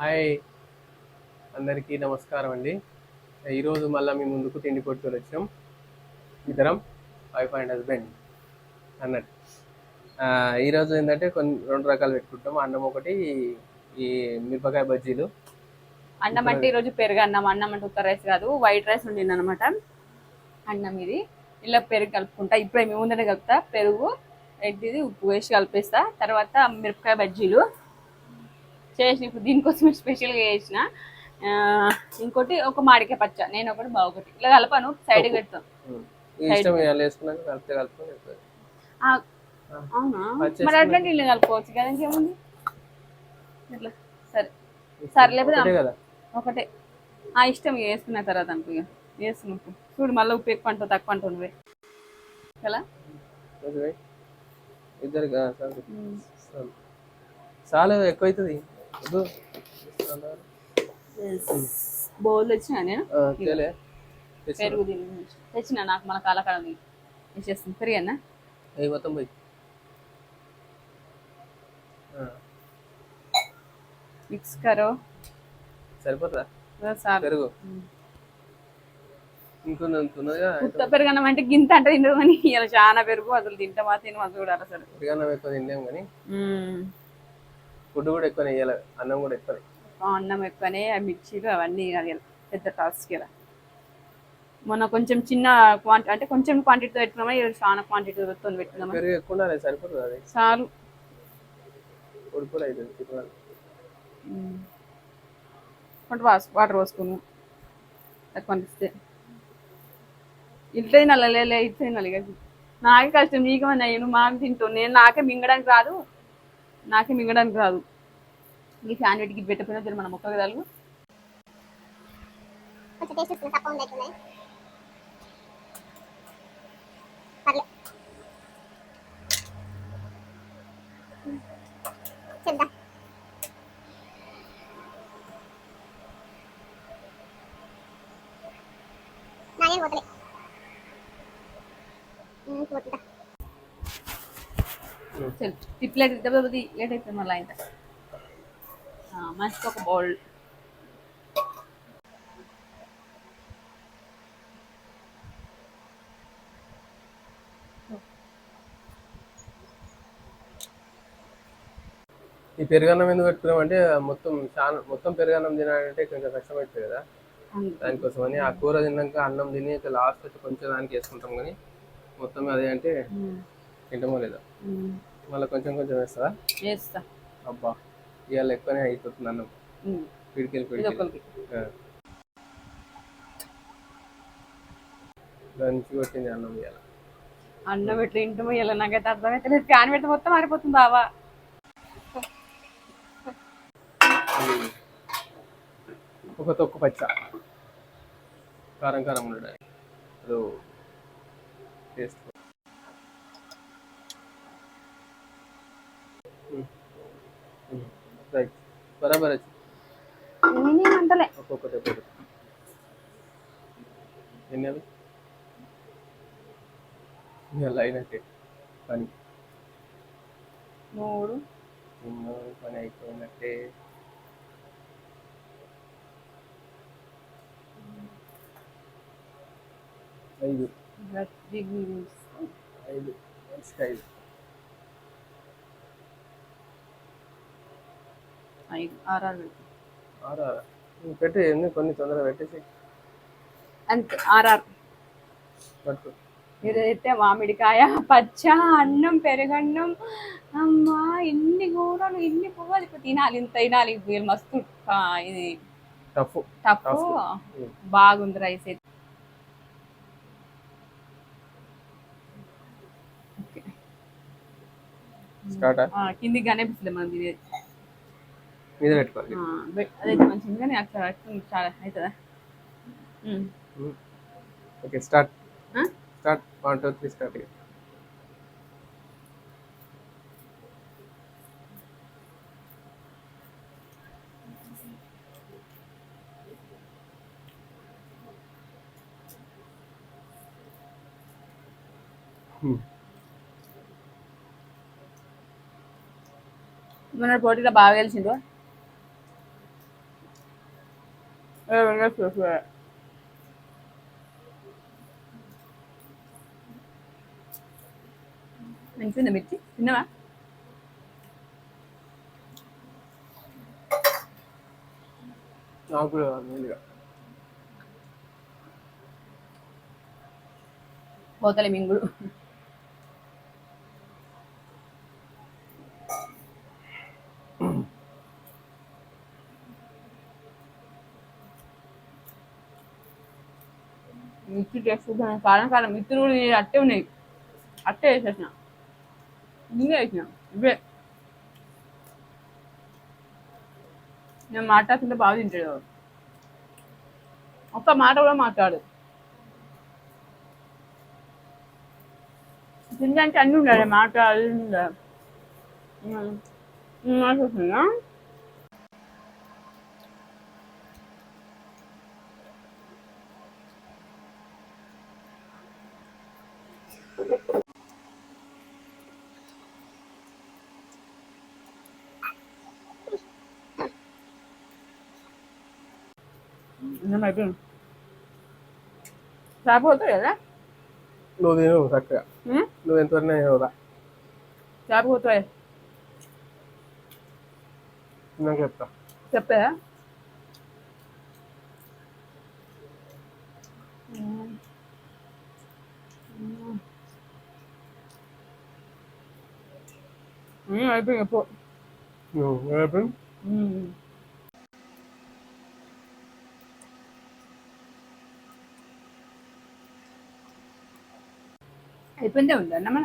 Hi. అందరికీ నమస్కారం అండి. ఈరోజు మళ్ళీ మీ ముందుకు తిండి కొట్టుకొని వచ్చినాం ఇద్దరం వైఫ్ అండ్ హస్బెండ్ అన్నట్టు. ఈరోజు ఏంటంటే కొన్ని రెండు రకాలు పెట్టుకుంటాం. అన్నం ఒకటి ఈ మిరపకాయ బజ్జీలు. అన్నం అంటే ఈరోజు పెరుగు అన్నం. అన్నం అంటే ఉత్తర రైస్ కాదు వైట్ రైస్ ఉండింది అనమాట అన్నం ఇది. ఇలా పెరుగు కలుపుకుంటా. ఇప్పుడే మేము ముందర కలుపుతా. పెరుగు ఇది ఉప్పు వేసి కలిపేస్తా. తర్వాత మిరపకాయ బజ్జీలు. చేసిన ఇప్పుడు దీనికోసం స్పెషల్గా చేసిన. ఇంకోటి ఒక మాడికాయ పచ్చ. నేను ఒకటి బావ ఒకటి. ఇలా కలపాను అవునా? పచ్చేసి మరి అట్లాంటి ఇల్లు కలుపుకోవచ్చు కదా ఇంకేముంది? ఇట్లా సరే. సరే లేకపోతే ఒకటే ఆ ఇష్టం వేసుకున్న తర్వాత అనుకో వేసుకున్నప్పుడు. చూడు మళ్ళీ ఉప్పు ఎక్కువ అంటావు తక్కువ అంటావు నువ్వే. కదా. ఇద్దరు చాలు. ఎక్కువ అవుతుంది. బౌల్ తెచ్చిన నేను. పెరుగు తెచ్చిన నాకు మన కాలకాలం వేసేస్తుంది మొత్తం పోయి మిక్స్ కరో సరిపోతుందా సార్ పెరుగు ఇంకొంత పెరుగన్నం అంటే గింత అంటే తింటారు కానీ ఇలా చాలా పెరుగు అసలు తింటామా తినమా చూడాలి అసలు పెరుగన్నం ఎక్కువ కానీ ఫుడ్ కూడా ఎక్కువ వేయాలి అన్నం కూడా ఎక్కువ అన్నం ఎక్కువనే ఆ మిర్చీలు అవన్నీ పెద్ద టాస్క్ ఇలా మొన్న కొంచెం చిన్న క్వాంటి అంటే కొంచెం క్వాంటిటీతో పెట్టుకున్నామా ఈరోజు చాలా క్వాంటిటీతో పెట్టుకున్నామా పెరుగు ఎక్కువ సరిపోతుంది అది. చాలు. కొంచెం వాస్ వాటర్ పోసుకున్నాం. తక్కువ అనిపిస్తే. ఇంట్లో తినాలి ఇట్లా తినాలి నాకే కష్టం నీకేమన్నా నేను మాకు తింటాను నేను నాకే మింగడానికి రాదు. నాకే మింగడానికి రాదు. ఈ ఫ్యాన్ పెట్టి పెట్టకపోయినా తిన మన కొంచెం టేస్ట్ వస్తుంది ప్లేట్ దెబ్బది లేట్ అయిపోయింది మళ్ళీ మంచిగా ఒక బౌల్ ఈ పెరుగన్నం ఎందుకు పెట్టుకున్నామంటే మొత్తం చాలా మొత్తం పెరుగన్నం తినాలంటే కొంచెం కష్టమవుతుంది కదా. దానికోసం అని ఆ కూర తిన్నాక అన్నం తిని లాస్ట్ వచ్చి కొంచెం దానికి వేసుకుంటాం కానీ మొత్తం అదే అంటే తింటామో లేదా. మళ్ళీ కొంచెం కొంచెం వేస్తుందా వేస్తా. అబ్బా ఇవాళ ఎక్కువనే అయిపోతుంది అన్నం. పిడికిలు పిడికిలు. ఆ. దంచి కొట్టింది అన్నం ఇవాళ అన్నం పెట్టి తింటామో ఇలా నాకైతే అర్థమైతే ఫ్యాన్ పెడితే మొత్తం మారిపోతుంది బావా. ఒక తొక్కు పచ్చ. కారం కారం ఉండడానికి. అది టేస్ట్ రైట్ బరాబర్ వచ్చి నేనేం అంటలే ఒక్కొక్కటి ఒక్కొక్కటి. ఎన్ని అవి? ఇవాళ అయినట్టే పని. మూడు. ఎన్నో పని అయిపోయినట్టే. ఐదు. ఐదు. ఐదు. ఐదు ఆరు ఆరు పెట్టు. కొన్ని తొందరగా పెట్టేసి. అంతే ఆర్ఆర్ ఇదైతే మామిడికాయ పచ్చ అన్నం పెరుగన్నం. అమ్మా ఎన్ని కూరలు ఎన్ని పువ్వులు. ఇప్పుడు తినాలి ఇంత తినాలి. ఇది మస్తు ఇది. టఫ్. టఫ్. బాగుంది రైస్ అయితే. కిందికి కనిపిస్తుంది మనకి ఇది మీద పెట్టుకోవాలి. ఆ, బె- అదైతే మంచిది. కానీ అట్లా పెట్టుకుంటే చాలా అవుతుందా? ఉమ్. ఓకే స్టార్ట్ ఆ? Start one two three start మన పోటీలో బాగా గెలిచిండు మంచిగా మిర్చి? తిన్నావా? నాకు పోతలే మింగుడు. మిర్చి టేస్ట్ కారం కారం మిత్రులు నేను అట్టే ఉన్నాయి అట్టే వేసేసిన ముందే వేసిన ఇవే నేను మాట్లాడుతుంటే బాగా తింటాడు ఒక్క మాట కూడా మాట్లాడు. తింటే అన్నీ ఉండాలి మాట్లాడు ఉండాలి. మాట్లాడుతున్నా? అన్నం అయిపోయింది సరిపోతుంది కదా నువ్వు తిను చక్కగా? నువ్వు ఎంతవరకు చదువుతా సరిపోతాయి నాకు చెప్తా చెప్పా అయిపోయింది ఎప్పుడు అయిపోయిందే ఉంది. అన్నమా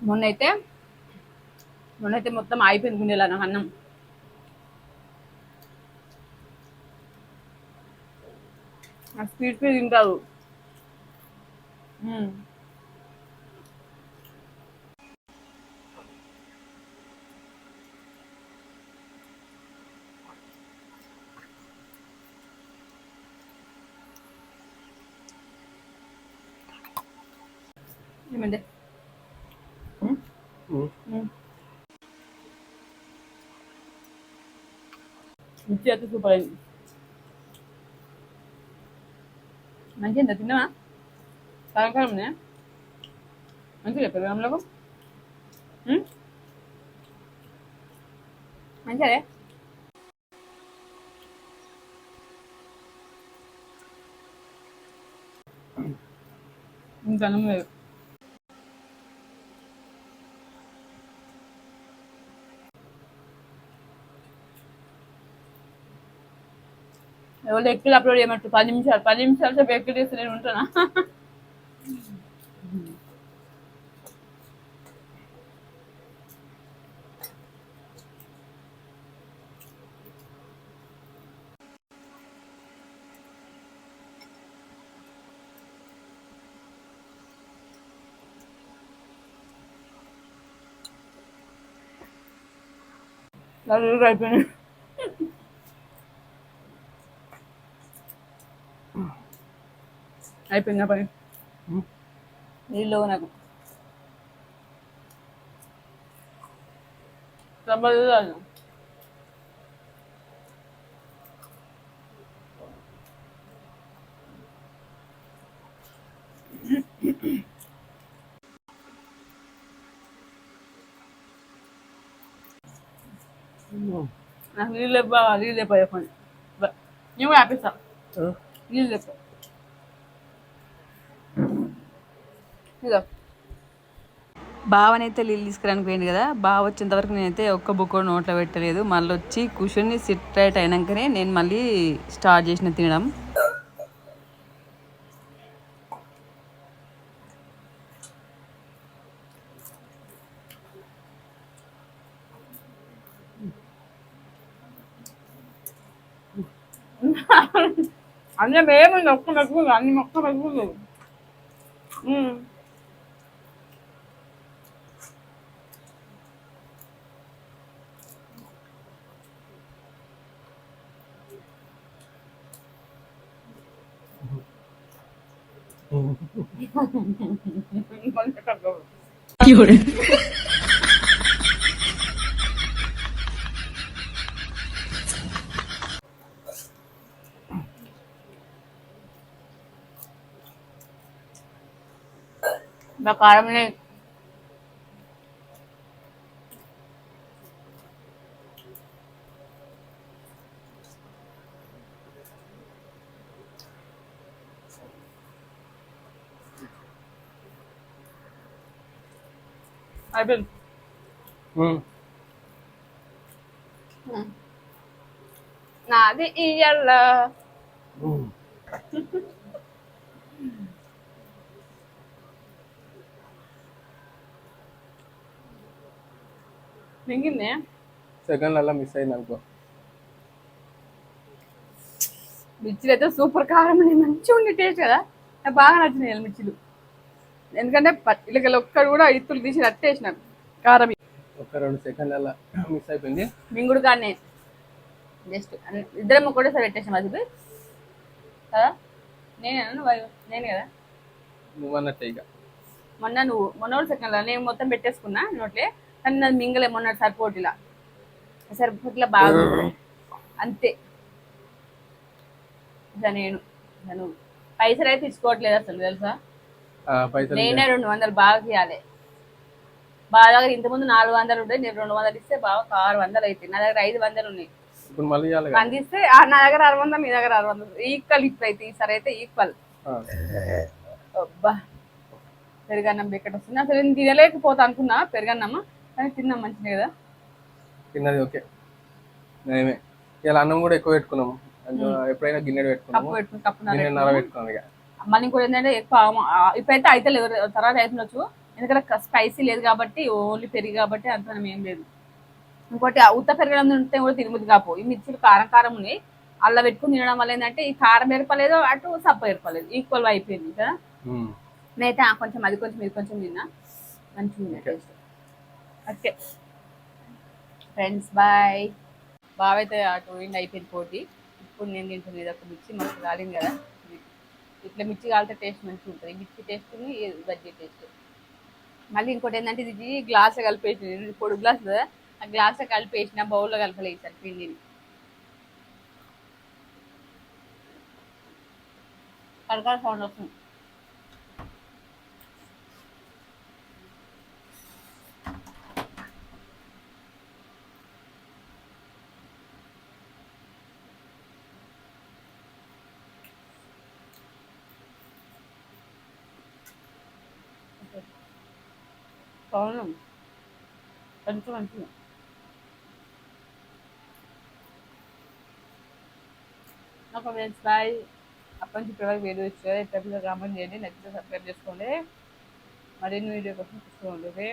మొన్నైతే మొన్నైతే మొత్తం అయిపోయింది గుండెలా నాకు అన్నం నాకు స్పీడ్ స్పీడ్ తింటారు ఏమండి? ఉం. మిర్చి అయితే సూపర్ అయింది మంచిగా తిన్నావా కారం కారం ఉన్నాయా మంచిగా చెప్పారు రామ్లకు మంచిదే ఇంకా అన్నం లేదు. ఎవరు ఎక్కువ అప్లోడ్ చేయమంటారు పది నిమిషాలు పది నిమిషాలు సేపు ఎక్కువ చేస్తే నేను ఉంటానా నలుగురు అయిపోయినాయి అయిపోయిందా పని ఉం. నీళ్ళు నాకు సంబంధం నాకు నీళ్ళు లేపా నీళ్ళు లేపా చెప్పండి నేను కూడా ఆపిస్తా ఆ? నీళ్ళు లేపా ఇదో. బావనైతే నీళ్ళు తీసుకురానికి పోయింది కదా బావ వచ్చేంత వరకు నేనైతే ఒక్క బుక్ కూడా నోట్లో పెట్టలేదు. మళ్ళీ వచ్చి కూర్చొని సిట్ రైట్ అయినాకనే నేను మళ్ళీ స్టార్ట్ చేసిన తినడం. అన్నం ఏముంది? ఒక్క మెగ్గు అన్ని ఒక్క మెగ్గు কারণ అయిపోయింది. నాది ఇయ్యాల. మింగింది? సెకండ్లలో మిస్ అయింది అనుకో. మిర్చిలు అయితే సూపర్ కారం మంచిగా ఉండే టేస్ట్ కదా. నాకు బాగా నచ్చినాయి మిర్చిలు. ఎందుకంటే పచ్చిలకలు ఒక్కడు కూడా ఇత్తులు తీసి అట్టేసిన కారం ఒక రెండు సెకండ్లలో మిస్ అయిపోయింది. మింగుడు కానీ జస్ట్ ఇద్దరం ఒకటేసారి పెట్టేసాం అది కదా? నువ్వు నేను కదా? నువ్వు అన్నట్టే ఇక. మొన్న నువ్వు మొన్న కూడా సెకండ్లో నేను మొత్తం పెట్టేసుకున్నా నోట్లే కానీ నాది మింగలే మొన్న సరిపోటిలా సరిపోటిలా బాగా అంతే. ఇక నేను నువ్వు. పైసలు అయితే ఇచ్చుకోవట్లేదు అసలు తెలుసా? పైసలు నేనే రెండు వందలు బాగా ఇవ్వాలి బాగా దగ్గర ఇంతకుముందు నాలుగు వందలు ఉంటాయి నేను రెండు వందలు ఇస్తే బాగా ఆరు వందలు అవుతాయి నా దగ్గర ఐదు వందలు ఉన్నాయి. ఇప్పుడు మళ్ళీ. అందిస్తే ఆ నా దగ్గర ఆరు వందలు నీ దగ్గర ఆరు వందలు. ఈక్వల్ ఇప్పుడు అయితే ఈసారి అయితే ఈక్వల్. అబ్బా పెరుగన్నం బిక్కట వస్తుంది? అసలు నేను తినలేకపోతా అనుకున్నా పెరుగన్నమ్మ కానీ తిన్నాం మంచిది కదా? తిన్నది ఓకే. ఇలా అన్నం కూడా ఎక్కువ పెట్టుకున్నాము. ఎప్పుడైనా గిన్నెడు పెట్టుకున్నాము. కప్పు గిన్నెన్నర పెట్టుకున్నాం ఇక. మళ్ళీ ఇంకోటి ఏంటంటే ఎక్కువ ఇప్పుడైతే అయితే లేదు తర్వాత అవుతుండొచ్చు ఎందుకంటే స్పైసీ లేదు కాబట్టి ఓన్లీ పెరిగి కాబట్టి అంత మనం ఏం లేదు. ఇంకోటి ఆ ఉత్త పెరగడం ఉంటే కూడా తినబుద్ది కాపు ఈ మిర్చిలు కారం కారం ఉన్నాయి. అలా పెట్టుకుని తినడం వల్ల ఏంటంటే ఈ కారం ఏర్పలేదు అటు సప్ప ఏర్పలేదు ఈక్వల్ అయిపోయింది కదా? మ్మ్. నేనైతే కొంచెం అది కొంచెం ఇది కొంచెం తిన్నా. మంచిగా టేస్ట్. ఓకే. ఫ్రెండ్స్ బాయ్ బాగా అయితే అటు ఇండి అయిపోయింది పోటీ. ఇప్పుడు నేను తింటుంది ఒక మిర్చి మనకు కాలింది కదా. ఇట్లా మిర్చి కాలితే టేస్ట్ మంచిగా ఉంటుంది. మిర్చి టేస్ట్ బజ్జీ టేస్ట్ మళ్ళీ ఇంకోటి ఏంటంటే ఇది గ్లాస్ కలిపేసి పొడి గ్లాస్ కదా ఆ గ్లాస్ కలిపేసిన బౌల్లో కలపలేదు సార్ పిండిని. కడకాల సౌండ్ వస్తుంది. అవును. కొంచెం అంటున్నా నాకు ఫ్రెండ్స్ బాయ్. అప్పటి నుంచి ఇప్పటివరకు వీడియో ఇచ్చారు ఎప్పుడు కామెంట్ చేయండి నచ్చితే సబ్స్క్రైబ్ చేసుకోండి. మరిన్ని వీడియో కోసం చూసుకోండి ఓకే